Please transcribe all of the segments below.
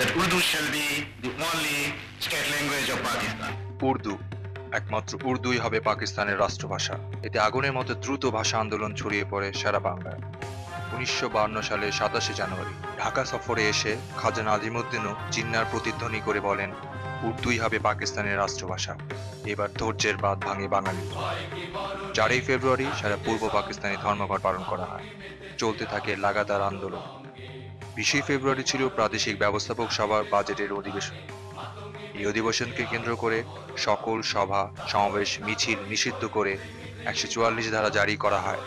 that Urdu shall be the only state language of Pakistan. একমাত্র উর্দুই হবে পাকিস্তানের রাষ্ট্রভাষা। এতে আগুনের মতো দ্রুত ভাষা আন্দোলন ছড়িয়ে পড়ে সারা বাংলায়। উনিশশো সালে সাতাশে জানুয়ারি, ঢাকা সফরে এসে খাজা নাজিমুদ্দিনও জিন্নার প্রতিধ্বনি করে বলেন, উর্দুই হবে পাকিস্তানের রাষ্ট্রভাষা। এবার ধৈর্যের বাদ ভাঙে বাঙালি। চারই ফেব্রুয়ারি সারা পূর্ব পাকিস্তানে ধর্মঘট পালন করা হয়। চলতে থাকে লাগাতার আন্দোলন। বিশে ফেব্রুয়ারি ছিল প্রাদেশিক ব্যবস্থাপক সভার বাজেটের অধিবেশন। এই অধিবেশনকে কেন্দ্র করে সকল সভা, সমাবেশ, মিছিল নিষিদ্ধ করে একশো চুয়াল্লিশ ধারা জারি করা হয়।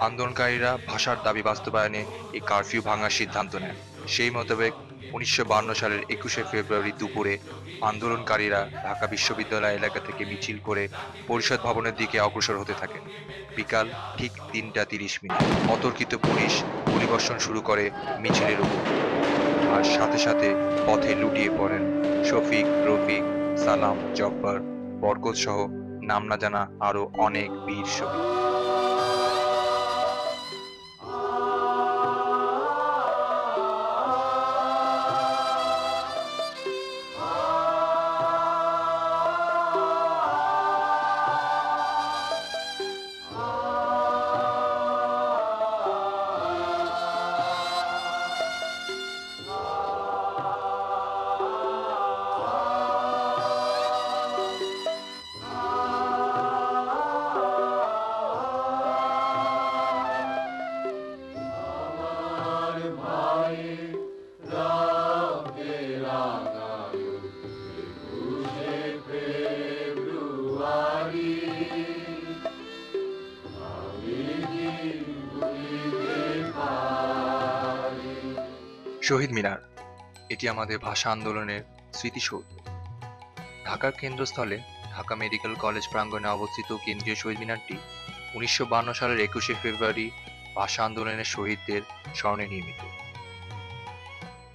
আন্দোলনকারীরা ভাষার দাবি বাস্তবায়নে এই কারফিউ ভাঙার সিদ্ধান্ত নেন। সেই মোতাবেক উনিশশো সালের একুশে ফেব্রুয়ারি দুপুরে আন্দোলনকারীরা ঢাকা বিশ্ববিদ্যালয় এলাকা থেকে মিছিল করে পরিষদ ভবনের দিকে অগ্রসর হতে থাকেন। বিকাল ঠিক তিনটা তিরিশ মিনিট। অতর্কিত পুলিশ পরিবর্ষণ শুরু করে মিছিলের উপর। আর সাথে সাথে পথে লুটিয়ে পড়েন শফিক, রফিক, সালাম, জব্বার বরকত সহ নাম না জানা আরও অনেক বীর শহীদ। শহীদ মিনার। এটি আমাদের ভাষা আন্দোলনের স্মৃতিসৌধ। ঢাকার কেন্দ্রস্থলে ঢাকা মেডিকেল কলেজ প্রাঙ্গণে অবস্থিত কেন্দ্রীয় শহীদ মিনারটি উনিশশো সালের একুশে ফেব্রুয়ারি ভাষা আন্দোলনের শহীদদের স্মরণে নির্মিত।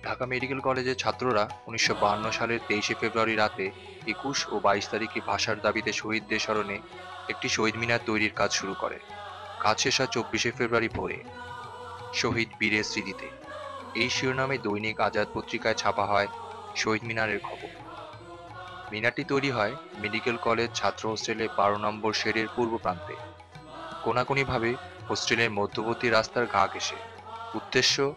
ঢাকা মেডিকেল কলেজের ছাত্ররা উনিশশো সালের তেইশে ফেব্রুয়ারি রাতে একুশ ও বাইশ তারিখে ভাষার দাবিতে শহীদদের স্মরণে একটি শহীদ মিনার তৈরির কাজ শুরু করে। কাজ শেষ হয় চব্বিশে ফেব্রুয়ারি ভোরে। শহীদ বীরের স্মৃতিতে। এই শিরোনামে দৈনিক আজাদ পত্রিকায় ছাপা হয় শহীদ মিনারের খবর। মিনারটি তৈরি হয় মেডিকেল কলেজ ছাত্র হোস্টেলে বারো নম্বর শেডের পূর্ব প্রান্তে। কোনাকুনিভাবে হোস্টেলের মধ্যবর্তী রাস্তার ঘা ঘেসে উদ্দেশ্য,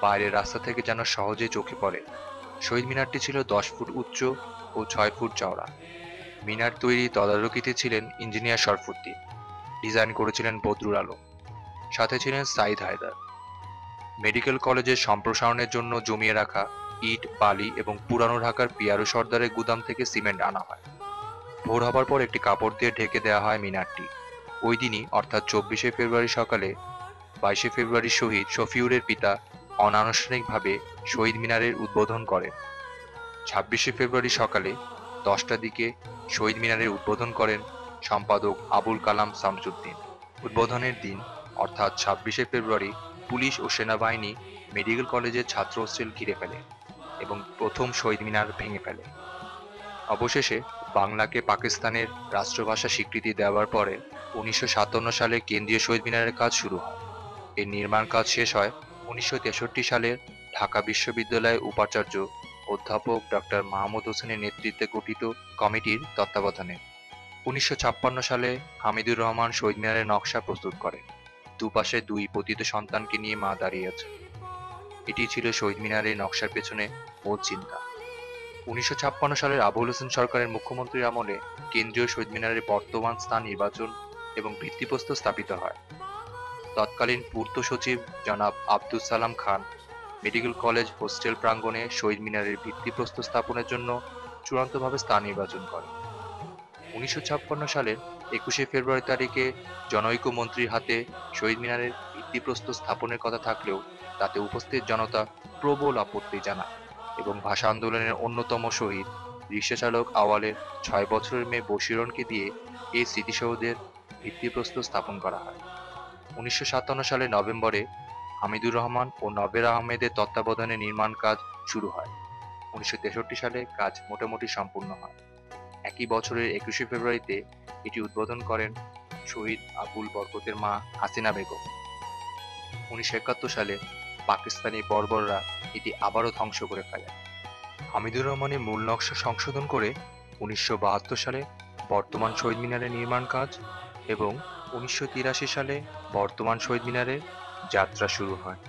বাইরের রাস্তা থেকে যেন সহজে চোখে পড়ে। শহীদ মিনারটি ছিল দশ ফুট উচ্চ ও ছয় ফুট চওড়া। মিনার তৈরি তদারকিতে ছিলেন ইঞ্জিনিয়ার শরফুদ্দিন ডিজাইন করেছিলেন বদরুল আলম। সাথে ছিলেন সাইদ হায়দার। মেডিকেল কলেজের সম্প্রসারণের জন্য জমিয়ে রাখা ইট, বালি এবং পুরানো ঢাকার পিয়ারো সর্দারের গুদাম থেকে সিমেন্ট আনা হয়। ভোর হবার পর একটি কাপড় দিয়ে ঢেকে দেওয়া হয় মিনারটি। ওই দিনই, অর্থাৎ চব্বিশে ফেব্রুয়ারি সকালে বাইশে ফেব্রুয়ারি শহীদ শফিউরের পিতা অনানুষ্ঠানিকভাবে শহীদ মিনারের উদ্বোধন করেন। ছাব্বিশে ফেব্রুয়ারি সকালে দশটার দিকে শহীদ মিনারের উদ্বোধন করেন সম্পাদক আবুল কালাম শামসুদ্দিন। উদ্বোধনের দিন, অর্থাৎ ছাব্বিশে ফেব্রুয়ারি পুলিশ ও সেনাবাহিনী মেডিকেল কলেজের ছাত্র হোস্টেল ঘিরে ফেলে এবং প্রথম শহীদ মিনার ভেঙে ফেলে। অবশেষে বাংলাকে পাকিস্তানের রাষ্ট্রভাষা স্বীকৃতি দেওয়ার পরে উনিশশো সাতান্ন সালে কেন্দ্রীয় শহীদ মিনারের কাজ শুরু হয়। এর নির্মাণ কাজ শেষ হয় উনিশশো তেষট্টি সালের ঢাকা বিশ্ববিদ্যালয়ের উপাচার্য অধ্যাপক ডক্টর মাহমুদ হোসেনের নেতৃত্বে গঠিত কমিটির তত্ত্বাবধানে। উনিশশো ছাপ্পান্ন সালে হামিদুর রহমান শহীদ মিনারের নকশা প্রস্তুত করেন। দুপাশে দুই পতিত সন্তানকে নিয়ে মা দাঁড়িয়ে আছে। এটি ছিল শহীদ মিনারের নকশার পেছনে মূল চিন্তা। উনিশশো ছাপ্পান্ন সালের আবুল হোসেন সরকারের মুখ্যমন্ত্রীর আমলে কেন্দ্রীয় শহীদ মিনারের বর্তমান স্থান নির্বাচন এবং ভিত্তিপ্রস্তর স্থাপিত হয়। তৎকালীন পূর্ত সচিব জনাব আব্দুল সালাম খান মেডিকেল কলেজ হোস্টেল প্রাঙ্গণে শহীদ মিনারের ভিত্তিপ্রস্তর স্থাপনের জন্য চূড়ান্তভাবে স্থান নির্বাচন করেন। উনিশশো সালের একুশে ফেব্রুয়ারি তারিখে জনৈক মন্ত্রীর হাতে শহীদ মিনারের ভিত্তিপ্রস্তর স্থাপনের কথা থাকলেও তাতে উপস্থিত জনতা প্রবল আপত্তি জানায় এবং ভাষা আন্দোলনের অন্যতম শহীদ রিক্সাচালক আওয়ালের ছয় বছরের মেয়ে বশিরনকে দিয়ে এই স্মৃতিসৌধের ভিত্তিপ্রস্তর স্থাপন করা হয়। উনিশশো সালের নভেম্বরে হামিদুর রহমান ও নবের আহমেদের তত্ত্বাবধানে নির্মাণ কাজ শুরু হয়। উনিশশো তেষট্টি সালে কাজ মোটামুটি সম্পূর্ণ হয়। একই বছরের একুশে ফেব্রুয়ারিতে এটি উদ্বোধন করেন শহীদ আবুল বরকতের মা হাসিনা বেগম। উনিশশো একাত্তর সালে পাকিস্তানি বর্বররা এটি আবারও ধ্বংস করে ফেলে। হামিদুর রহমানের মূল নকশা সংশোধন করে উনিশশো বাহাত্তর সালে বর্তমান শহীদ মিনারের নির্মাণ কাজ এবং উনিশশো তিরাশি সালে বর্তমান শহীদ মিনারের যাত্রা শুরু হয়।